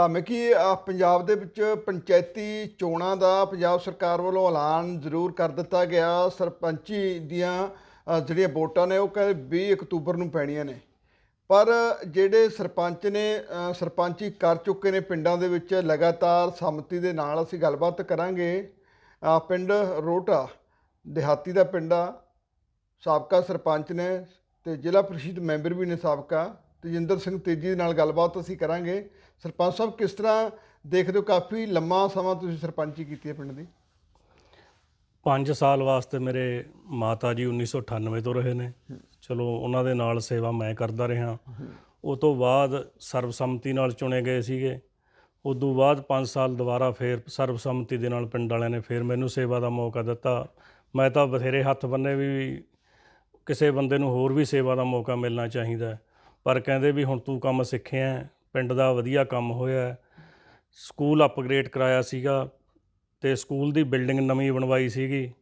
ਭਾਵੇਂ ਕਿ ਪੰਜਾਬ ਦੇ ਵਿੱਚ ਪੰਚਾਇਤੀ ਚੋਣਾਂ ਦਾ ਪੰਜਾਬ ਸਰਕਾਰ ਵੱਲੋਂ ਐਲਾਨ ਜ਼ਰੂਰ ਕਰ ਦਿੱਤਾ ਗਿਆ। ਸਰਪੰਚੀ ਦੀਆਂ ਜਿਹੜੀਆਂ ਵੋਟਾਂ ਨੇ ਉਹ ਕਹਿੰਦੇ 20 ਅਕਤੂਬਰ ਨੂੰ ਪੈਣੀਆਂ ਨੇ। ਪਰ ਜਿਹੜੇ ਸਰਪੰਚ ਨੇ ਅ, ਸਰਪੰਚੀ ਕਰ ਚੁੱਕੇ ਨੇ ਪਿੰਡਾਂ ਦੇ ਵਿੱਚ ਲਗਾਤਾਰ ਸੰਮਤੀ ਦੇ ਨਾਲ ਅਸੀਂ ਗੱਲਬਾਤ ਕਰਾਂਗੇ। ਪਿੰਡ ਰੋਟਾ ਦਿਹਾਤੀ ਦਾ ਪਿੰਡ ਆ। ਸਾਬਕਾ ਸਰਪੰਚ ਨੇ ਤੇ ਜ਼ਿਲ੍ਹਾ ਪ੍ਰੀਸ਼ਦ ਮੈਂਬਰ ਵੀ ਨੇ ਸਾਬਕਾ। ਤੇਜਿੰਦਰ ਸਿੰਘ ਤੇਜੀ ਨਾਲ ਗੱਲਬਾਤ ਅਸੀਂ ਕਰਾਂਗੇ। ਸਰਪੰਚ ਸਾਹਿਬ, ਕਿਸ ਤਰ੍ਹਾਂ ਦੇਖਦੇ ਹੋ ਕਾਫੀ ਲੰਮਾ ਸਮਾਂ ਤੁਸੀਂ ਸਰਪੰਚੀ ਕੀਤੀ ਹੈ ਪਿੰਡ ਦੀ? 5 ਸਾਲ ਵਾਸਤੇ ਮੇਰੇ ਮਾਤਾ ਜੀ 1998 ਤੋਂ ਰਹੇ ਨੇ। ਚਲੋ, ਉਹਨਾਂ ਦੇ ਨਾਲ ਸੇਵਾ ਮੈਂ ਕਰਦਾ ਰਿਹਾ। ਉਹ ਤੋਂ ਬਾਅਦ ਸਰਬਸੰਮਤੀ ਨਾਲ ਚੁਣੇ ਗਏ ਸੀਗੇ। ਉਦੋਂ ਬਾਅਦ 5 ਸਾਲ ਦੁਬਾਰਾ ਫੇਰ ਸਰਬਸੰਮਤੀ ਦੇ ਨਾਲ ਪਿੰਡ ਵਾਲਿਆਂ ਨੇ ਫੇਰ ਮੈਨੂੰ ਸੇਵਾ ਦਾ ਮੌਕਾ ਦਿੱਤਾ। ਮੈਂ ਤਾਂ ਬਥੇਰੇ ਹੱਥ ਬੰਨੇ ਵੀ ਕਿਸੇ ਬੰਦੇ ਨੂੰ ਹੋਰ ਵੀ ਸੇਵਾ ਦਾ ਮੌਕਾ ਮਿਲਣਾ ਚਾਹੀਦਾ ਹੈ। ਪਰ ਕਹਿੰਦੇ ਵੀ ਹੁਣ ਤੂੰ ਕੰਮ ਸਿੱਖਿਆ ਪਿੰਡ ਦਾ ਵਧੀਆ ਕੰਮ ਹੋਇਆ। ਸਕੂਲ ਅਪਗ੍ਰੇਡ ਕਰਾਇਆ ਸੀਗਾ ਤੇ ਸਕੂਲ ਦੀ ਬਿਲਡਿੰਗ ਨਵੀਂ ਬਣਵਾਈ ਸੀਗੀ।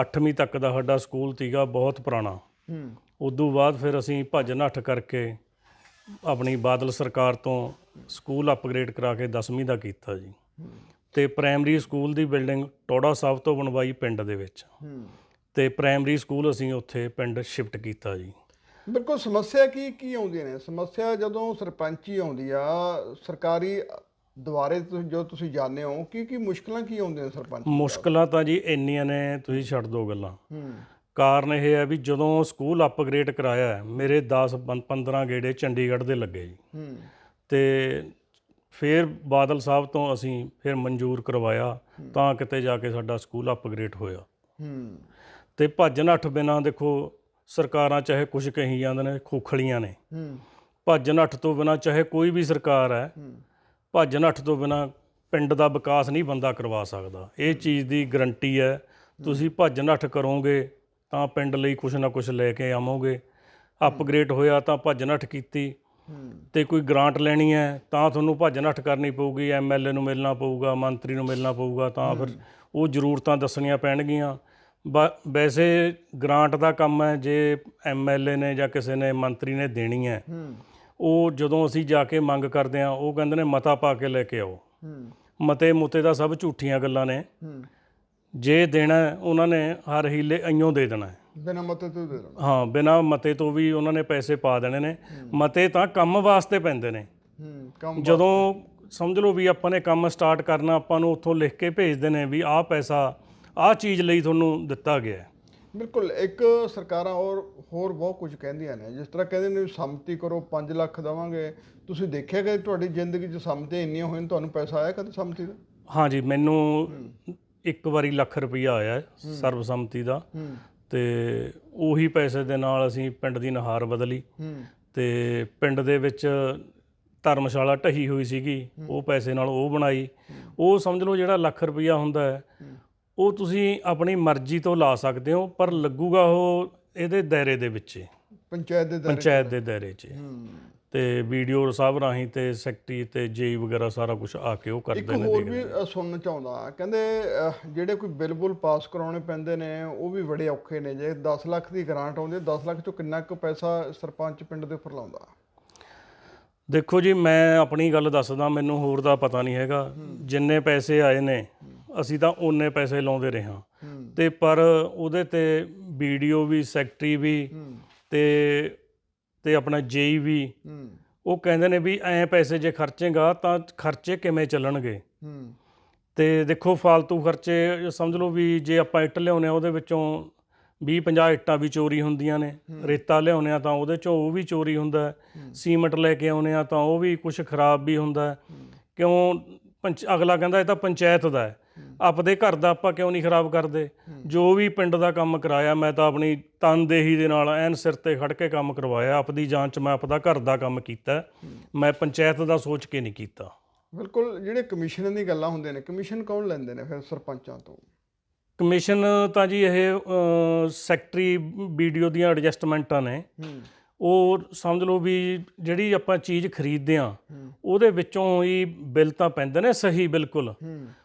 8ਵੀਂ ਤੱਕ ਦਾ ਸਾਡਾ ਸਕੂਲ ਸੀਗਾ ਬਹੁਤ ਪੁਰਾਣਾ। ਹੂੰ। ਉਦੋਂ ਬਾਅਦ ਫਿਰ ਅਸੀਂ ਭੱਜ ਨੱਠ ਕਰਕੇ ਆਪਣੀ ਬਾਦਲ ਸਰਕਾਰ ਤੋਂ ਸਕੂਲ ਅਪਗ੍ਰੇਡ ਕਰਾ ਕੇ 10ਵੀਂ ਦਾ ਕੀਤਾ ਜੀ। ਤੇ ਪ੍ਰਾਇਮਰੀ ਸਕੂਲ ਦੀ ਬਿਲਡਿੰਗ ਟੋੜਾ ਸਾਹਿਬ ਤੋਂ ਬਣਵਾਈ ਪਿੰਡ ਦੇ ਵਿੱਚ। ਹੂੰ। ਤੇ ਪ੍ਰਾਇਮਰੀ ਸਕੂਲ ਅਸੀਂ ਉੱਥੇ ਪਿੰਡ ਸ਼ਿਫਟ ਕੀਤਾ ਜੀ। ਬਿਲਕੁਲ ਸਮੱਸਿਆ ਕੀ ਕੀ ਆਉਂਦੀਆਂ ਨੇ? ਸਮੱਸਿਆ ਜਦੋਂ ਸਰਪੰਚੀ ਆਉਂਦੀ ਆ ਸਰਕਾਰੀ ਦੁਆਰੇ ਤੁਸੀਂ ਜੋ ਤੁਸੀਂ ਜਾਣਦੇ ਹੋ ਕੀ ਕੀ ਮੁਸ਼ਕਲਾਂ ਕੀ ਆਉਂਦੀਆਂ ਨੇ ਸਰਪੰਚ ਮੁਸ਼ਕਲਾਂ ਤਾਂ ਜੀ ਇੰਨੀਆਂ ਨੇ ਤੁਸੀਂ ਛੱਡ ਦਿਓ ਗੱਲਾਂ। ਹੂੰ। ਕਾਰਨ ਇਹ ਹੈ ਵੀ ਜਦੋਂ ਸਕੂਲ ਅਪਗ੍ਰੇਡ ਕਰਾਇਆ ਮੇਰੇ 10 ਪੰ- 15 ਗੇੜੇ ਚੰਡੀਗੜ੍ਹ ਦੇ ਲੱਗੇ ਜੀ। ਹੂੰ। ਤੇ ਫਿਰ ਬਾਦਲ ਸਾਹਿਬ ਤੋਂ ਅਸੀਂ ਫਿਰ ਮਨਜ਼ੂਰ ਕਰਵਾਇਆ ਤਾਂ ਕਿਤੇ ਜਾ ਕੇ ਸਾਡਾ ਸਕੂਲ ਅਪਗ੍ਰੇਡ ਹੋਇਆ। ਹੂੰ। ਤੇ ਭੱਜ ਨੱਠ ਬਿਨਾਂ ਦੇਖੋ ਸਰਕਾਰਾਂ ਚਾਹੇ ਕੁਝ ਕਹੀ ਜਾਂਦੇ ਨੇ ਖੋਖਲੀਆਂ ਨੇ। ਹੂੰ। ਭੱਜ ਨੱਠ ਤੋਂ ਬਿਨਾਂ ਚਾਹੇ ਕੋਈ ਵੀ ਸਰਕਾਰ ਹੈ ਭੱਜ ਨੱਠ ਤੋਂ ਬਿਨਾਂ ਪਿੰਡ ਦਾ ਵਿਕਾਸ ਨਹੀਂ ਬੰਦਾ ਕਰਵਾ ਸਕਦਾ। ਇਹ ਚੀਜ਼ ਦੀ ਗਰੰਟੀ ਹੈ। ਤੁਸੀਂ ਭੱਜ ਨੱਠ ਕਰੋਗੇ ਤਾਂ ਪਿੰਡ ਲਈ ਕੁਝ ਨਾ ਕੁਝ ਲੈ ਕੇ ਆਵੋਗੇ। ਅਪਗ੍ਰੇਡ ਹੋਇਆ ਤਾਂ ਭੱਜ ਨੱਠ ਕੀਤੀ। ਤੇ ਕੋਈ ਗ੍ਰਾਂਟ ਲੈਣੀ ਹੈ ਤਾਂ ਤੁਹਾਨੂੰ ਭੱਜ ਨੱਠ ਕਰਨੀ ਪਊਗੀ ਐਮਐਲਏ ਨੂੰ ਮਿਲਣਾ ਪਊਗਾ ਮੰਤਰੀ ਨੂੰ ਮਿਲਣਾ ਪਊਗਾ ਤਾਂ ਫਿਰ ਉਹ ਜ਼ਰੂਰਤਾਂ ਦੱਸਣੀਆਂ ਪੈਣਗੀਆਂ। ਵੈਸੇ ਗ੍ਰਾਂਟ ਦਾ ਕੰਮ ਹੈ ਜੇ ਐਮਐਲਏ ਨੇ ਜਾਂ ਕਿਸੇ ਨੇ ਮੰਤਰੀ ਨੇ ਦੇਣੀ ਹੈ ਉਹ ਜਦੋਂ ਅਸੀਂ ਜਾ ਕੇ ਮੰਗ ਕਰਦੇ ਆ ਉਹ ਕਹਿੰਦੇ ਨੇ ਮਤਾ ਪਾ ਕੇ ਲੈ ਕੇ ਆਓ। ਮਤੇ ਮੁਤੇ ਦਾ ਸਭ ਝੂਠੀਆਂ ਗੱਲਾਂ ਨੇ। ਜੇ ਦੇਣਾ ਉਹਨਾਂ ਨੇ ਹਰ ਹੀਲੇ ਅਈਓ ਦੇ ਦੇਣਾ। ਬਿਨਾਂ ਮਤੇ ਤੋਂ ਦੇ ਦੇਣਾ। ਹਾਂ ਬਿਨਾ ਮਤੇ ਤੋਂ ਵੀ ਉਹਨਾਂ ਨੇ ਪੈਸੇ ਪਾ ਦੇਣੇ ਨੇ। ਮਤੇ ਤਾਂ ਕੰਮ ਵਾਸਤੇ ਪੈਂਦੇ ਨੇ। ਜਦੋਂ ਸਮਝ ਲਓ ਵੀ ਆਪਾਂ ਨੇ ਕੰਮ ਸਟਾਰਟ ਕਰਨਾ ਆਪਾਂ ਨੂੰ ਉੱਥੋਂ ਲਿਖ ਕੇ ਭੇਜਦੇ ਨੇ ਵੀ ਆਹ ਪੈਸਾ ਆਹ ਚੀਜ਼ ਲਈ ਤੁਹਾਨੂੰ ਦਿੱਤਾ ਗਿਆ ਹੈ। ਬਿਲਕੁਲ ਇੱਕ ਸਰਕਾਰਾਂ ਹੋਰ ਹੋਰ ਬਹੁਤ ਕੁਝ ਕਹਿੰਦੀਆਂ ਨੇ ਜਿਸ ਤਰ੍ਹਾਂ ਕਹਿੰਦੇ ਨੇ ਸੰਮਤੀ ਕਰੋ 5 ਲੱਖ ਦੇਵਾਂਗੇ। ਤੁਸੀਂ ਦੇਖਿਆ ਕਿ ਤੁਹਾਡੀ ਜ਼ਿੰਦਗੀ 'ਚ ਸੰਮਤੀਆਂ ਇੰਨੀਆਂ ਹੋਈਆਂ ਤੁਹਾਨੂੰ ਪੈਸਾ ਆਇਆ ਕਦੇ ਸੰਮਤੀ ਦਾ? ਹਾਂਜੀ ਮੈਨੂੰ ਇੱਕ ਵਾਰੀ ਲੱਖ ਰੁਪਈਆ ਆਇਆ ਸਰਬਸੰਮਤੀ ਦਾ। ਤੇ ਉਹੀ ਪੈਸੇ ਦੇ ਨਾਲ ਅਸੀਂ ਪਿੰਡ ਦੀ ਨਹਾਰ ਬਦਲੀ। ਤੇ ਪਿੰਡ ਦੇ ਵਿੱਚ ਧਰਮਸ਼ਾਲਾ ਢਹੀ ਹੋਈ ਸੀਗੀ ਉਹ ਪੈਸੇ ਨਾਲ ਉਹ ਬਣਾਈ। ਉਹ ਸਮਝ ਲਓ ਜਿਹੜਾ ਲੱਖ ਰੁਪਈਆ ਹੁੰਦਾ ਹੈ। ਉਹ ਤੁਸੀਂ ਆਪਣੀ ਮਰਜ਼ੀ ਤੋਂ ਲਾ ਸਕਦੇ ਹੋ ਪਰ ਲੱਗੂਗਾ ਉਹ ਇਹਦੇ ਦਾਇਰੇ ਦੇ ਵਿੱਚ। ਹੀ, ਪੰਚਾਇਤ ਦੇ ਦਾਇਰੇ ਪੰਚਾਇਤ ਦੇ ਦਾਇਰੇ 'ਚ। ਹੂੰ। ਤੇ ਵੀਡੀਓ ਸਾਹਿਬ ਰਾਹੀਂ ਤੇ ਸੈਕਟਰੀ ਤੇ ਜੇਈ ਵਗੈਰਾ ਸਾਰਾ ਕੁਝ ਆ ਕੇ ਉਹ ਇੱਕ ਕਰਦੇ ਨੇ ਹੋਰ ਦੇਖਦੇ ਵੀ ਅ, ਸੁਣਨਾ ਚਾਹੁੰਦਾ ਕਹਿੰਦੇ ਅ, ਜਿਹੜੇ ਕੋਈ ਬਿੱਲ ਬੁੱਲ ਪਾਸ ਕਰਾਉਣੇ ਪੈਂਦੇ ਨੇ ਉਹ ਵੀ ਬੜੇ ਔਖੇ ਨੇ। ਜੇ 10 ਲੱਖ ਦੀ ਗ੍ਰਾਂਟ ਆਉਂਦੀ ਹੈ 10 ਲੱਖ ਚੋਂ ਕਿੰਨਾ ਕੁ ਪੈਸਾ ਸਰਪੰਚ ਪਿੰਡ ਦੇ ਉੱਪਰ ਲਾਉਂਦਾ? ਦੇਖੋ ਜੀ ਮੈਂ ਆਪਣੀ ਗੱਲ ਦੱਸਦਾ ਮੈਨੂੰ ਹੋਰ ਦਾ ਪਤਾ ਨਹੀਂ ਹੈਗਾ। ਜਿੰਨੇ ਪੈਸੇ ਆਏ ਨੇ ਅਸੀਂ ਤਾਂ ਓਨੇ ਪੈਸੇ ਲਾਉਂਦੇ ਰਹੇ ਹਾਂ। ਤੇ ਪਰ ਉਹਦੇ ਤੇ ਵੀਡੀਓ ਵੀ ਸੈਕਟਰੀ ਵੀ ਤੇ ਤੇ ਆਪਣਾ ਜੇਈ ਵੀ ਉਹ ਕਹਿੰਦੇ ਨੇ ਵੀ ਐਂ ਪੈਸੇ ਜੇ ਖਰਚੇਗਾ ਤਾਂ ਖਰਚੇ ਕਿਵੇਂ ਚੱਲਣਗੇ? ਤੇ ਦੇਖੋ ਫालतू ਖਰਚੇ ਸਮਝ ਲਓ ਵੀ ਜੇ ਆਪਾਂ ਇੱਟ ਲਿਆਉਂਦੇ ਆ ਉਹਦੇ ਵਿੱਚੋਂ 20 50 ਇੱਟਾਂ ਵੀ ਚੋਰੀ ਹੁੰਦੀਆਂ ਨੇ। ਰੇਤਾ ਲਿਆਉਂਦੇ ਆ ਤਾਂ ਉਹਦੇ ਚੋਂ ਉਹ ਵੀ ਚੋਰੀ ਹੁੰਦਾ ਸੀਮੈਂਟ ਲੈ ਕੇ ਆਉਂਦੇ ਆ ਤਾਂ ਉਹ ਵੀ ਕੁਝ ਖਰਾਬ ਵੀ ਹੁੰਦਾ ਕਿਉਂ ਅਗਲਾ ਕਹਿੰਦਾ ਇਹ ਤਾਂ ਪੰਚਾਇਤ ਦਾ ਹੈ। ਆਪਦੇ ਘਰ ਦਾ ਆਪਾਂ ਕਿਉਂ ਨਹੀਂ ਖਰਾਬ ਕਰਦੇ? ਜੋ ਵੀ ਪਿੰਡ ਦਾ ਕੰਮ ਕਰਾਇਆ ਮੈਂ ਤਾਂ ਆਪਣੀ ਤਨਦੇਹੀ ਦੇ ਨਾਲ ਐਨ ਸਿਰ ਤੇ ਖੜ ਕੇ ਕੰਮ ਕਰਵਾਇਆ। ਆਪਦੀ ਜਾਂਚ ਮੈਂ ਆਪਦਾ ਘਰ ਦਾ ਕੰਮ ਕੀਤਾ। ਮੈਂ ਪੰਚਾਇਤ ਦਾ ਸੋਚ ਕੇ ਨਹੀਂ ਕੀਤਾ। ਬਿਲਕੁਲ ਜਿਹੜੇ ਕਮਿਸ਼ਨ ਦੀ ਗੱਲਾਂ ਹੁੰਦੀਆਂ ਨੇ ਕਮਿਸ਼ਨ ਕੌਣ ਲੈਂਦੇ ਨੇ ਫਿਰ ਸਰਪੰਚਾਂ ਤੋਂ? ਕਮਿਸ਼ਨ ਤਾਂ ਜੀ ਇਹ ਸੈਕਟਰੀ ਵੀਡੀਓ ਦੀਆਂ ਐਡਜਸਟਮੈਂਟਾਂ ਨੇ। ਉਹ ਸਮਝ ਲਓ ਵੀ ਜਿਹੜੀ ਆਪਾਂ ਚੀਜ਼ ਖਰੀਦਦੇ ਆ ਉਹਦੇ ਵਿੱਚੋਂ ਹੀ ਬਿੱਲ ਤਾਂ ਪੈਂਦੇ ਨੇ ਸਹੀ ਬਿਲਕੁਲ।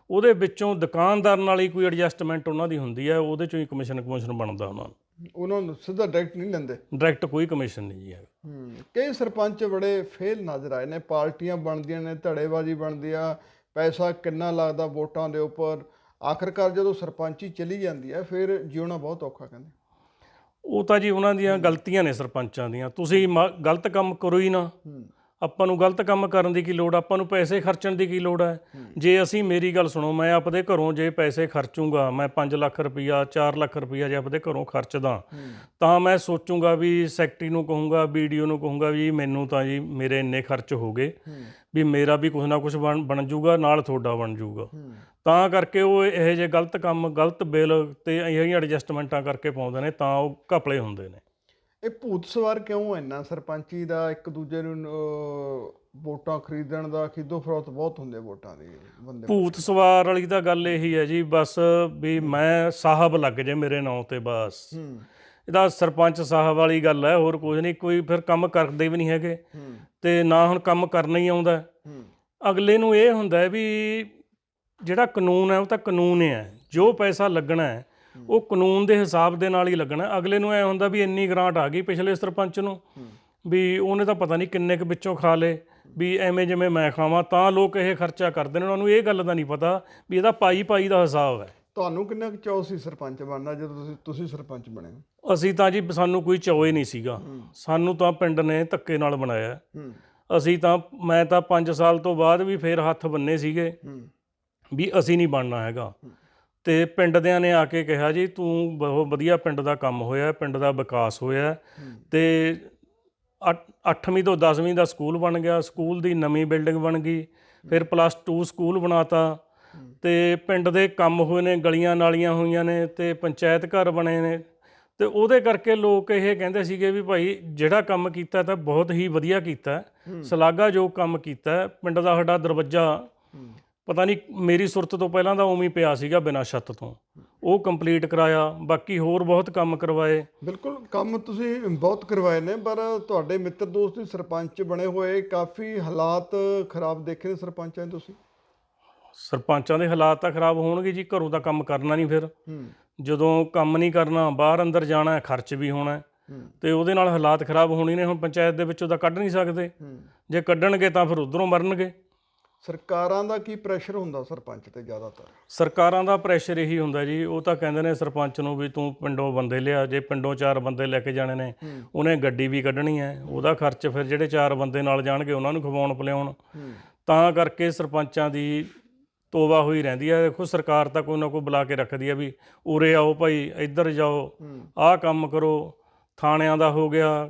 ਉਹਦੇ ਵਿੱਚੋਂ ਦੁਕਾਨਦਾਰ ਨਾਲ ਹੀ ਕੋਈ ਐਡਜਸਟਮੈਂਟ ਉਹਨਾਂ ਦੀ ਹੁੰਦੀ ਹੈ ਉਹਦੇ ਚੋਂ ਹੀ ਕਮਿਸ਼ਨ ਕਮਿਸ਼ਨ ਬਣਦਾ ਉਹਨਾਂ ਨੂੰ। ਉਹਨਾਂ ਨੂੰ ਸਿੱਧਾ ਡਾਇਰੈਕਟ ਨਹੀਂ ਲੈਂਦੇ? ਡਾਇਰੈਕਟ ਕੋਈ ਕਮਿਸ਼ਨ ਨਹੀਂ ਜੀ ਹੈਗਾ। ਹੂੰ ਕਈ ਸਰਪੰਚ ਬੜੇ ਫੇਲ ਨਜ਼ਰ ਆਏ ਨੇ ਪਾਰਟੀਆਂ ਬਣਦੀਆਂ ਨੇ ਧੜੇਬਾਜ਼ੀ ਬਣਦੀ ਆ ਪੈਸਾ ਕਿੰਨਾ ਲੱਗਦਾ ਵੋਟਾਂ ਦੇ ਉੱਪਰ। ਆਖਰਕਾਰ ਜਦੋਂ ਸਰਪੰਚੀ ਚਲੀ ਜਾਂਦੀ ਹੈ ਫਿਰ ਜਿਉਣਾ ਬਹੁਤ ਔਖਾ ਕਹਿੰਦੇ। ਉਹ ਤਾਂ ਜੀ ਉਹਨਾਂ ਦੀਆਂ ਗਲਤੀਆਂ ਨੇ ਸਰਪੰਚਾਂ ਦੀਆਂ। ਤੁਸੀਂ ਮ- ਗਲਤ ਕੰਮ ਕਰੋ ਹੀ ਨਾ। ਆਪਾਂ ਨੂੰ ਗਲਤ ਕੰਮ ਕਰਨ ਦੀ ਕੀ ਲੋੜ ਆਪਾਂ ਨੂੰ ਪੈਸੇ ਖਰਚਣ ਦੀ ਕੀ ਲੋੜ ਹੈ ਜੇ ਅਸੀਂ, ਮੇਰੀ ਗੱਲ ਸੁਣੋ, ਮੈਂ ਆਪਦੇ ਘਰੋਂ ਜੇ ਪੈਸੇ ਖਰਚੂੰਗਾ, ਮੈਂ 5 ਲੱਖ ਰੁਪਈਆ 4 ਲੱਖ ਰੁਪਈਆ ਜੇ ਆਪਦੇ ਘਰੋਂ ਖਰਚਦਾ, ਤਾਂ ਮੈਂ ਸੋਚੂੰਗਾ ਵੀ ਸੈਕਟਰੀ ਨੂੰ ਕਹੂੰਗਾ ਵੀਡੀਓ ਨੂੰ ਕਹੂੰਗਾ ਵੀ ਮੈਨੂੰ ਤਾਂ ਜੀ ਮੇਰੇ ਇੰਨੇ ਖਰਚ ਹੋ ਗਏ। ਵੀ ਮੇਰਾ ਵੀ ਕੁਝ ਨਾ ਕੁਝ ਬਣ ਬਣ ਜਾਊਗਾ ਨਾਲ ਤੁਹਾਡਾ ਬਣ ਜਾਊਗਾ ਤਾਂ ਕਰਕੇ ਉਹ ਇਹ ਜੇ ਗਲਤ ਕੰਮ ਗਲਤ ਬਿੱਲ ਤੇ ਇਹ ਐਡਜਸਟਮੈਂਟਾਂ ਕਰਕੇ ਪਾਉਂਦੇ ਨੇ ਤਾਂ ਉਹ ਘਪਲੇ ਹੁੰਦੇ ਨੇ। ਇਹ ਭੂਤ ਸਵਾਰ ਕਿਉਂ ਇੰਨਾ? ਸਰਪੰਚੀ ਦਾ ਇੱਕ ਦੂਜੇ ਨੂੰ ਵੋਟਾਂ ਖਰੀਦਣ ਦਾ ਖਿੱਦੋ ਫਰੋਤ ਬਹੁਤ ਹੁੰਦੇ ਵੋਟਾਂ ਦੀ ਬੰਦੇ ਭੂਤ ਸਵਾਰ ਵਾਲੀ ਤਾਂ ਗੱਲ ਇਹੀ ਹੈ ਜੀ ਬਸ ਵੀ ਮੈਂ ਸਾਹਿਬ ਲੱਗ ਜੇ ਮੇਰੇ ਨਾਂ ਤੇ ਬਸ। ਇਹਦਾ ਸਰਪੰਚ ਸਾਹਿਬ ਵਾਲੀ ਗੱਲ ਹੈ ਹੋਰ ਕੁਝ ਨਹੀਂ ਕੋਈ ਫਿਰ ਕੰਮ ਕਰਦੇ ਵੀ ਨਹੀਂ ਹੈਗੇ। ਤੇ ਨਾ ਹੁਣ ਕੰਮ ਕਰਨਾ ਹੀ ਆਉਂਦਾ। ਅਗਲੇ ਨੂੰ ਇਹ ਹੁੰਦਾ ਹੈ ਵੀ ਜਿਹੜਾ ਕਾਨੂੰਨ ਹੈ ਉਹ ਤਾਂ ਕਾਨੂੰਨ ਹੀ ਹੈ। ਜੋ ਪੈਸਾ ਲੱਗਣਾ ਹੈ ਉਹ ਕਾਨੂੰਨ ਦੇ ਹਿਸਾਬ ਦੇ ਨਾਲ ਹੀ ਲੱਗਣਾ। ਅਗਲੇ ਨੂੰ ਐ ਹੁੰਦਾ ਵੀ ਇੰਨੀ ਗ੍ਰਾਂਟ ਆ ਗਈ ਪਿਛਲੇ ਸਰਪੰਚ ਨੂੰ ਵੀ ਉਹਨੇ ਤਾਂ ਪਤਾ ਨਹੀਂ ਕਿੰਨੇ ਕੁ ਵਿੱਚੋਂ ਖਾ ਲੇ ਵੀ ਐਵੇਂ ਜਿਵੇਂ ਮੈਂ ਖਾਵਾਂ ਤਾਂ ਲੋਕ ਇਹ ਖਰਚਾ ਕਰਦੇ ਨੇ। ਉਹਨਾਂ ਨੂੰ ਇਹ ਗੱਲ ਦਾ ਨਹੀਂ ਪਤਾ ਵੀ ਇਹਦਾ ਪਾਈ ਪਾਈ ਦਾ ਹਿਸਾਬ ਹੈ। ਤੁਹਾਨੂੰ ਕਿੰਨਾ ਕੁ ਚਾਅ ਸੀ ਸਰਪੰਚ ਬਣਨਾ ਜਦੋਂ ਤੁਸੀਂ ਤੁਸੀਂ ਸਰਪੰਚ ਬਣੇ? ਅਸੀਂ ਤਾਂ ਜੀ ਸਾਨੂੰ ਕੋਈ ਚੋਏ ਨਹੀਂ ਸੀਗਾ। ਸਾਨੂੰ ਤਾਂ ਪਿੰਡ ਨੇ ਧੱਕੇ ਨਾਲ ਬਣਾਇਆ। ਹੂੰ। ਅਸੀਂ ਤਾਂ ਮੈਂ ਤਾਂ 5 ਸਾਲ ਤੋਂ ਬਾਅਦ ਵੀ ਫੇਰ ਹੱਥ ਬੰਨੇ ਸੀਗੇ ਵੀ ਵੀ ਅਸੀਂ ਨਹੀਂ ਬਣਨਾ ਹੈਗਾ। ਤੇ ਪਿੰਡ ਦਿਆਂ ਨੇ ਆ ਕੇ ਕਿਹਾ ਜੀ ਤੂੰ ਬਹੁਤ ਵਧੀਆ ਪਿੰਡ ਦਾ ਕੰਮ ਹੋਇਆ ਪਿੰਡ ਦਾ ਵਿਕਾਸ ਹੋਇਆ। ਤੇ 8ਵੀਂ ਤੋਂ 10ਵੀਂ ਦਾ ਸਕੂਲ ਬਣ ਗਿਆ। ਸਕੂਲ ਦੀ ਨਵੀਂ ਬਿਲਡਿੰਗ ਬਣ ਗਈ। ਫਿਰ ਪਲੱਸ 2 ਸਕੂਲ ਬਣਾਤਾ। ਤੇ ਪਿੰਡ ਦੇ ਕੰਮ ਹੋਏ ਨੇ, ਗਲੀਆਂ ਨਾਲੀਆਂ ਹੋਈਆਂ ਨੇ ਤੇ ਪੰਚਾਇਤ ਘਰ ਬਣੇ ਨੇ। ਤੇ ਉਹਦੇ ਕਰਕੇ ਲੋਕ ਇਹ ਕਹਿੰਦੇ ਸੀਗੇ ਵੀ ਭਾਈ ਜਿਹੜਾ ਕੰਮ ਕੀਤਾ ਤਾਂ ਬਹੁਤ ਹੀ ਵਧੀਆ ਕੀਤਾ। ਸਲਾਗਾ ਜੋ ਕੰਮ ਕੀਤਾ, ਪਿੰਡ ਦਾ ਸਾਡਾ ਦਰਵਾਜ਼ਾ ਪਤਾ ਨਹੀਂ ਮੇਰੀ ਸੁਰਤ ਤੋਂ ਪਹਿਲਾਂ ਤਾਂ ਉਵੇਂ ਪਿਆ ਸੀਗਾ ਬਿਨਾਂ ਛੱਤ ਤੋਂ। ਉਹ ਕੰਪਲੀਟ ਕਰਾਇਆ, ਬਾਕੀ ਹੋਰ ਬਹੁਤ ਕੰਮ ਕਰਵਾਏ। ਬਿਲਕੁਲ, ਕੰਮ ਤੁਸੀਂ ਬਹੁਤ ਕਰਵਾਏ ਨੇ, ਪਰ ਤੁਹਾਡੇ ਮਿੱਤਰ ਦੋਸਤ ਸਰਪੰਚ ਬਣੇ ਹੋਏ, ਕਾਫੀ ਹਾਲਾਤ ਖਰਾਬ ਦੇਖੇ ਨੇ ਸਰਪੰਚਾਂ ਦੇ ਤੁਸੀਂ। ਸਰਪੰਚਾਂ ਦੇ ਹਾਲਾਤ ਤਾਂ ਖਰਾਬ ਹੋਣਗੇ ਜੀ ਘਰੋਂ ਤਾਂ ਕੰਮ ਕਰਨਾ ਨਹੀਂ ਫਿਰ। ਜਦੋਂ ਕੰਮ ਨਹੀਂ ਕਰਨਾ ਬਾਹਰ ਅੰਦਰ ਜਾਣਾ ਖਰਚ ਵੀ ਹੋਣਾ ਤੇ ਉਹਦੇ ਨਾਲ ਹਾਲਾਤ ਖਰਾਬ ਹੋਣੀ ਨੇ ਹੁਣ ਪੰਚਾਇਤ ਦੇ ਵਿੱਚੋਂ ਤਾਂ ਕੱਢ ਨਹੀਂ ਸਕਦੇ। ਜੇ ਕੱਢਣਗੇ ਤਾਂ ਫਿਰ ਉਧਰੋਂ ਮਰਨਗੇ। ਸਰਕਾਰਾਂ ਦਾ ਕੀ ਪ੍ਰੈਸ਼ਰ ਹੁੰਦਾ ਸਰਪੰਚ ਤੇ ਜ਼ਿਆਦਾਤਰ? ਸਰਕਾਰਾਂ ਦਾ ਪ੍ਰੈਸ਼ਰ ਇਹੀ ਹੁੰਦਾ ਜੀ ਉਹ ਤਾਂ ਕਹਿੰਦੇ ਨੇ ਸਰਪੰਚ ਨੂੰ ਵੀ ਤੂੰ ਪਿੰਡੋਂ ਬੰਦੇ ਲਿਆ ਜੇ ਪਿੰਡੋਂ ਚਾਰ ਬੰਦੇ ਲੈ ਕੇ ਜਾਣੇ ਨੇ ਉਹਨੇ ਗੱਡੀ ਵੀ ਕੱਢਣੀ ਹੈ ਉਹਦਾ ਖਰਚ ਫਿਰ ਜਿਹੜੇ ਚਾਰ ਬੰਦੇ ਨਾਲ ਜਾਣਗੇ ਉਹਨਾਂ ਨੂੰ ਖਵਾਉਣ ਪਿਲਾਉਣ ਤਾਂ ਕਰਕੇ ਸਰਪੰਚਾਂ ਦੀ ਤੋਬਾ ਹੋਈ ਰਹਿੰਦੀ ਹੈ ਦੇਖੋ ਸਰਕਾਰ ਤਾਂ ਕੋਈ ਨਾ ਕੋਈ ਬੁਲਾ ਕੇ ਰੱਖਦੀ ਹੈ ਵੀ ਉਰੇ ਆਓ ਭਾਈ ਇੱਧਰ ਜਾਓ ਆਹ ਕੰਮ ਕਰੋ। ਥਾਣਿਆਂ ਦਾ ਹੋ ਗਿਆ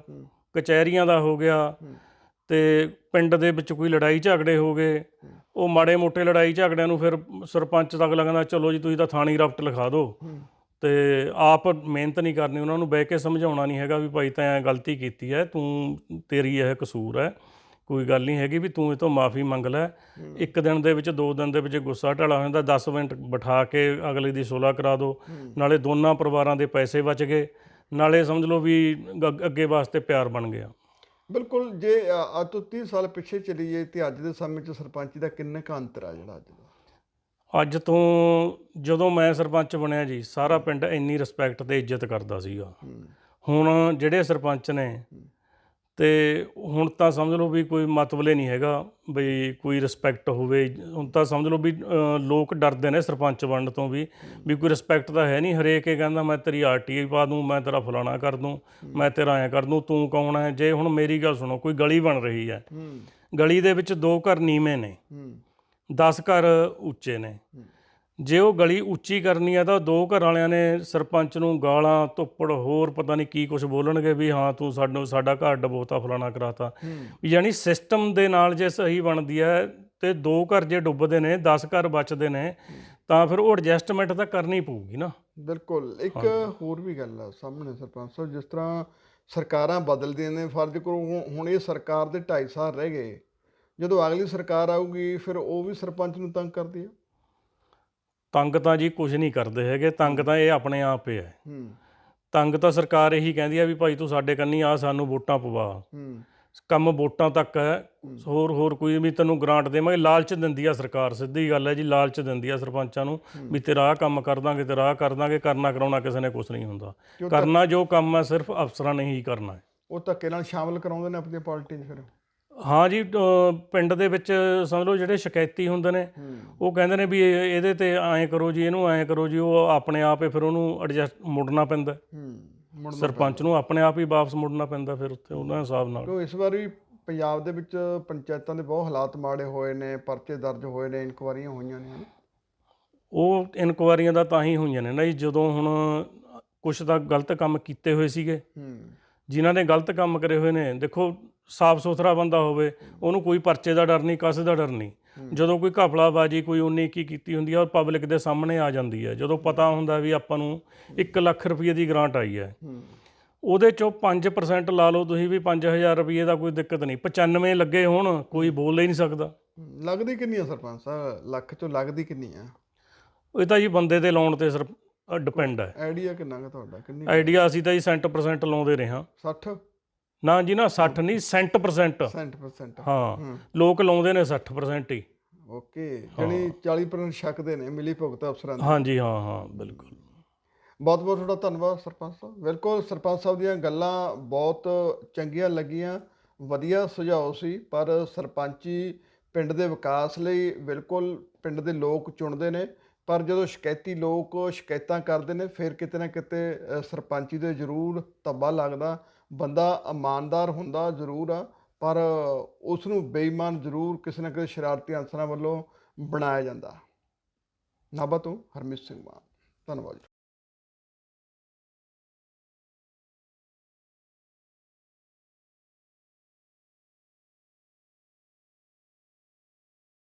ਕਚਹਿਰੀਆਂ ਦਾ ਹੋ ਗਿਆ ਤੇ ਪਿੰਡ ਦੇ ਵਿੱਚ ਕੋਈ ਲੜਾਈ ਝਗੜੇ ਹੋ ਗਏ। ਉਹ ਮਾੜੇ ਮੋਟੇ ਲੜਾਈ ਝਗੜਿਆਂ ਨੂੰ ਫਿਰ ਸਰਪੰਚ ਤੱਕ ਲੱਗਦਾ ਚਲੋ ਜੀ ਤੁਸੀਂ ਤਾਂ ਥਾਣੀ ਰਫਟ ਲਿਖਾ ਦਿਓ। ਤੇ ਆਪ ਮਿਹਨਤ ਨਹੀਂ ਕਰਨੀ ਉਹਨਾਂ ਨੂੰ ਬਹਿ ਕੇ ਸਮਝਾਉਣਾ ਨਹੀਂ ਹੈਗਾ ਵੀ ਭਾਈ ਤਾਂ ਐ ਗਲਤੀ ਕੀਤੀ ਹੈ ਤੂੰ ਤੇਰੀ ਇਹ ਕਸੂਰ ਹੈ। ਕੋਈ ਗੱਲ ਨਹੀਂ ਹੈਗੀ ਵੀ ਤੂੰ ਇਹ ਤੋਂ ਮਾਫੀ ਮੰਗ ਲੈ। ਇੱਕ ਦਿਨ ਦੇ ਵਿੱਚ ਦੋ ਦਿਨ ਦੇ ਵਿੱਚ ਗੁੱਸਾ ਢਲਾ ਹੋ ਜਾਂਦਾ 10 ਮਿੰਟ ਬਿਠਾ ਕੇ ਅਗਲੇ ਦੀ ਸੁਲ੍ਹਾ ਕਰਾ ਦਿਓ ਨਾਲੇ ਦੋਨਾਂ ਪਰਿਵਾਰਾਂ ਦੇ ਪੈਸੇ ਬਚ ਗਏ। ਨਾਲੇ ਸਮਝ ਲਓ ਵੀ ਅੱਗੇ ਵਾਸਤੇ ਪਿਆਰ ਬਣ ਗਿਆ। ਬਿਲਕੁਲ ਜੇ ਅੱਜ ਤੋਂ 30 ਸਾਲ ਪਿੱਛੇ ਚਲੀਏ ਤੇ ਅੱਜ ਦੇ ਸਮੇਂ 'ਚ ਸਰਪੰਚ ਦਾ ਕਿੰਨਾ ਕੁ ਅੰਤਰ ਆ ਜਿਹੜਾ ਅੱਜ ਦਾ? ਅੱਜ ਤੋਂ ਜਦੋਂ ਮੈਂ ਸਰਪੰਚ ਬਣਿਆ ਜੀ ਸਾਰਾ ਪਿੰਡ ਇੰਨੀ ਰਿਸਪੈਕਟ ਤੇ ਇੱਜ਼ਤ ਕਰਦਾ ਸੀਗਾ। ਹੁਣ ਜਿਹੜੇ ਸਰਪੰਚ ਨੇ ਤੇ ਹੁਣ ਤਾਂ ਸਮਝ ਲਓ ਵੀ ਕੋਈ ਮਤਬਲੇ ਨਹੀਂ ਹੈਗਾ ਬਈ ਕੋਈ ਰਿਸਪੈਕਟ ਹੋਵੇ। ਹੁਣ ਤਾਂ ਸਮਝ ਲਓ ਵੀ ਲੋਕ ਡਰਦੇ ਨੇ ਸਰਪੰਚ ਬਣਨ ਤੋਂ ਵੀ ਵੀ ਕੋਈ ਰਿਸਪੈਕਟ ਤਾਂ ਹੈ ਨਹੀਂ ਹਰੇਕ ਇਹ ਕਹਿੰਦਾ ਮੈਂ ਤੇਰੀ ਆਰਟੀਆਈ ਪਾ ਦੂੰ ਮੈਂ ਤੇਰਾ ਫਲਾਣਾ ਕਰ ਦੂੰ ਮੈਂ ਤੇਰਾ ਐਂ ਕਰ ਦੂੰ ਤੂੰ ਕੌਣ ਹੈ? ਜੇ ਹੁਣ ਮੇਰੀ ਗੱਲ ਸੁਣੋ ਕੋਈ ਗਲੀ ਬਣ ਰਹੀ ਹੈ। ਗਲੀ ਦੇ ਵਿੱਚ ਦੋ ਘਰ ਨੀਵੇਂ ਨੇ। ਹੂੰ। 10 ਘਰ ਉੱਚੇ ਨੇ। ਜੇ ਉਹ ਗਲੀ ਉੱਚੀ ਕਰਨੀ ਹੈ ਤਾਂ ਦੋ ਘਰ ਵਾਲਿਆਂ ਨੇ ਸਰਪੰਚ ਨੂੰ ਗਾਲਾਂ ਧੁੱਪੜ ਹੋਰ ਪਤਾ ਨਹੀਂ ਕੀ ਕੁਝ ਬੋਲਣਗੇ ਵੀ ਹਾਂ ਤੂੰ ਸਾਨੂੰ ਸਾਡਾ ਘਰ ਡਬੋਤਾ ਫਲਾਣਾ ਕਰਾਤਾ। ਵੀ ਯਾਨੀ ਸਿਸਟਮ ਦੇ ਨਾਲ ਜੇ ਸਹੀ ਬਣਦੀ ਹੈ ਤੇ ਦੋ ਘਰ ਜੇ ਡੁੱਬਦੇ ਨੇ 10 ਘਰ ਬਚਦੇ ਨੇ ਤਾਂ ਫਿਰ ਉਹ ਐਡਜਸਟਮੈਂਟ ਤਾਂ ਕਰਨੀ ਪਊਗੀ ਨਾ। ਬਿਲਕੁਲ। ਇੱਕ ਹੋਰ ਵੀ ਗੱਲ ਆ ਸਾਹਮਣੇ ਸਰਪੰਚ ਸਾਹਿਬ ਜਿਸ ਤਰ੍ਹਾਂ ਸਰਕਾਰਾਂ ਬਦਲਦੀਆਂ ਨੇ ਫਰਜ਼ ਕਰੋ ਹੁਣ- ਹੁਣ ਇਹ ਸਰਕਾਰ ਦੇ 2.5 ਸਾਲ ਰਹਿ ਗਏ। ਜਦੋਂ ਅਗਲੀ ਸਰਕਾਰ ਆਊਗੀ ਫਿਰ ਉਹ ਵੀ ਸਰਪੰਚ ਨੂੰ ਤੰਗ ਕਰਦੀ ਹੈ ਤੰਗ ਤਾਂ ਜੀ ਕੁਝ ਨਹੀਂ ਕਰਦੇ ਹੈਗੇ ਤੰਗ ਤਾਂ ਇਹ ਆਪਣੇ ਆਪ ਹੀ ਹੈ। ਹੂੰ। ਤੰਗ ਤਾਂ ਸਰਕਾਰ ਇਹੀ ਕਹਿੰਦੀ ਆ ਵੀ ਭਾਈ ਤੂੰ ਸਾਡੇ ਕੰਨੀ ਆ ਸਾਨੂੰ ਵੋਟਾਂ ਪਵਾ। ਹੂੰ। ਕੰਮ ਵੋਟਾਂ ਤੱਕ ਹੈ ਹੋਰ ਹੋਰ ਕੋਈ ਵੀ ਤੈਨੂੰ ਗ੍ਰਾਂਟ ਦੇਵਾਂਗੇ ਲਾਲਚ ਦਿੰਦੀ ਆ ਸਰਕਾਰ ਸਿੱਧੀ ਗੱਲ ਹੈ ਜੀ ਲਾਲਚ ਦਿੰਦੀ ਆ ਸਰਪੰਚਾਂ ਨੂੰ ਵੀ ਤੇਰਾ ਆਹ ਕੰਮ ਕਰ ਦਾਂਗੇ ਤੇਰਾ ਆਹ ਕਰ ਦਾਂਗੇ ਕਰਨਾ ਕਰਾਉਣਾ ਕਿਸੇ ਨੇ ਕੁਝ ਨਹੀਂ ਹੁੰਦਾ। ਕਰਨਾ ਜੋ ਕੰਮ ਹੈ ਸਿਰਫ ਅਫਸਰਾਂ ਨੇ ਹੀ ਕਰਨਾ ਹੈ। ਉਹ ਧੱਕੇ ਨਾਲ ਸ਼ਾਮਲ ਕਰਾਉਂਦੇ ਨੇ ਆਪਣੀ ਪਾਰਟੀ 'ਚ ਫਿਰ। ਹਾਂ ਜੀ ਪਿੰਡ ਦੇ ਵਿੱਚ ਸਮਝ ਲਓ ਜਿਹੜੇ ਸ਼ਿਕਾਇਤੀ ਹੁੰਦੇ ਨੇ ਉਹ ਕਹਿੰਦੇ ਨੇ ਵੀ ਇਹ- ਇਹਦੇ ਤੇ ਐਂ ਕਰੋ ਜੀ ਇਹਨੂੰ ਐਂ ਕਰੋ ਜੀ ਉਹ ਆਪਣੇ ਆਪ ਹੀ ਫਿਰ ਉਹਨੂੰ ਐਡਜਸਟ ਮੁੜਨਾ ਪੈਂਦਾ ਸਰਪੰਚ ਨੂੰ ਆਪਣੇ ਆਪ ਹੀ ਵਾਪਸ ਮੁੜਨਾ ਪੈਂਦਾ ਫਿਰ ਉੱਥੇ ਉਹਨਾਂ ਹਿਸਾਬ ਨਾਲ। ਕਿਉਂ ਇਸ ਵਾਰ ਵੀ ਪੰਜਾਬ ਦੇ ਵਿੱਚ ਪੰਚਾਇਤਾਂ ਦੇ ਬਹੁਤ ਹਾਲਾਤ ਮਾੜੇ ਹੋਏ ਨੇ ਪਰਚੇ ਦਰਜ ਹੋਏ ਨੇ ਇਨਕੁਆਰੀਆਂ ਹੋਈਆਂ ਨੇ। ਉਹ ਇਨਕੁਆਰੀਆਂ ਦਾ ਤਾਂ ਹੀ ਹੋਈਆਂ ਨੇ ਨਾ ਜੀ ਜਦੋਂ ਹੁਣ ਕੁਝ ਤਾਂ ਗਲਤ ਕੰਮ ਕੀਤੇ ਹੋਏ ਸੀਗੇ। ਹੂੰ। ਜਿਨ੍ਹਾਂ ਨੇ ਗਲਤ ਕੰਮ ਕਰੇ ਹੋਏ ਨੇ ਦੇਖੋ ਸਾਫ਼ ਸੁਥਰਾ ਬੰਦਾ ਹੋਵੇ ਉਹਨੂੰ ਕੋਈ ਪਰਚੇ ਦਾ ਡਰ ਨਹੀਂ ਕਾਸੇ ਦਾ ਡਰ ਨਹੀਂ। ਜਦੋਂ ਕੋਈ ਘਪਲਾਬਾਜੀ ਕੋਈ ਉਨੀ ਕੀ ਕੀਤੀ ਹੁੰਦੀ ਆ ਉਹ ਪਬਲਿਕ ਦੇ ਸਾਹਮਣੇ ਆ ਜਾਂਦੀ ਹੈ ਜਦੋਂ ਪਤਾ ਹੁੰਦਾ ਵੀ ਆਪਾਂ ਨੂੰ 1 ਲੱਖ ਰੁਪਏ ਦੀ ਗ੍ਰਾਂਟ ਆਈ ਹੈ। ਹੂੰ। ਉਹਦੇ ਚੋਂ 5% ਲਾ ਲਓ ਤੁਸੀਂ ਵੀ 5000 ਰੁਪਏ ਦਾ ਕੋਈ ਦਿੱਕਤ ਨਹੀਂ। 95 ਲੱਗੇ ਹੋਣ ਕੋਈ ਬੋਲ ਹੀ ਨਹੀਂ ਸਕਦਾ। ਹੂੰ। ਲੱਗਦੀ ਕਿੰਨੀ ਆ ਸਰਪੰਚ? ਸਾਹਿਬ ਲੱਖ ਚੋਂ ਲੱਗਦੀ ਕਿੰਨੀ ਆ? ਇਹ ਤਾਂ ਜੀ ਬੰਦੇ ਦੇ ਲਾਉਣ ਤੇ ਡਿਪੈਂਡ ਹੈ। ਆਈਡੀਆ ਕਿੰਨਾ ਕੁ ਤੁਹਾਡਾ? ਕਿੰਨੀ ਆਈਡੀਆ ਅਸੀਂ ਤਾਂ ਜੀ ਸੈਂਟ ਪਰਸੈਂਟ ਲਾਉਂਦੇ ਰਹੇ ਹਾਂ। 60 ਨਾ ਜੀ ਨਾ 60 ਨਹੀਂ ਸੈਂਟ ਪਰਸੈਂਟ 60% ਹਾਂ ਹੂੰ। ਲੋਕ ਲਾਉਂਦੇ ਨੇ 60% ਹੀ। ਓਕੇ ਜਣੀ 40% ਸ਼ੱਕ ਦੇ ਨੇ ਮਿਲੀ ਭੁਗਤ ਅਫਸਰਾਂ ਦੇ। ਹਾਂਜੀ ਹਾਂ ਹਾਂ ਬਿਲਕੁਲ। ਬਹੁਤ ਬਹੁਤ ਤੁਹਾਡਾ ਧੰਨਵਾਦ ਸਰਪੰਚ ਸਾਹਿਬ। ਬਿਲਕੁਲ ਸਰਪੰਚ ਸਾਹਿਬ ਦੀਆਂ ਗੱਲਾਂ ਬਹੁਤ ਚੰਗੀਆਂ ਲੱਗੀਆਂ। ਵਧੀਆ ਸੁਝਾਅ ਸੀ ਪਰ ਸਰਪੰਚੀ ਪਿੰਡ ਦੇ ਵਿਕਾਸ ਲਈ ਬਿਲਕੁਲ ਪਿੰਡ ਦੇ ਲੋਕ ਚੁਣਦੇ ਨੇ। ਪਰ ਜਦੋਂ ਸ਼ਿਕਾਇਤੀ ਲੋਕ ਸ਼ਿਕਾਇਤਾਂ ਕਰਦੇ ਨੇ ਫਿਰ ਕਿਤੇ ਨਾ ਕਿਤੇ ਅ, ਸਰਪੰਚੀ ਦੇ ਜ਼ਰੂਰ ਧੱਬਾ ਲੱਗਦਾ ਬੰਦਾ ਇਮਾਨਦਾਰ ਹੁੰਦਾ ਜ਼ਰੂਰ ਆ ਪਰ ਉਸ ਨੂੰ ਬੇਈਮਾਨ ਜ਼ਰੂਰ ਕਿਸੇ ਨਾ ਕਿਸੇ ਸ਼ਰਾਰਤੀ ਅਨਸਰਾਂ ਵੱਲੋਂ ਬਣਾਇਆ ਜਾਂਦਾ। ਨਾਭਾ ਤੋਂ ਹਰਮੀਤ ਸਿੰਘ ਮਾਨ ਧੰਨਵਾਦ ਜੀ।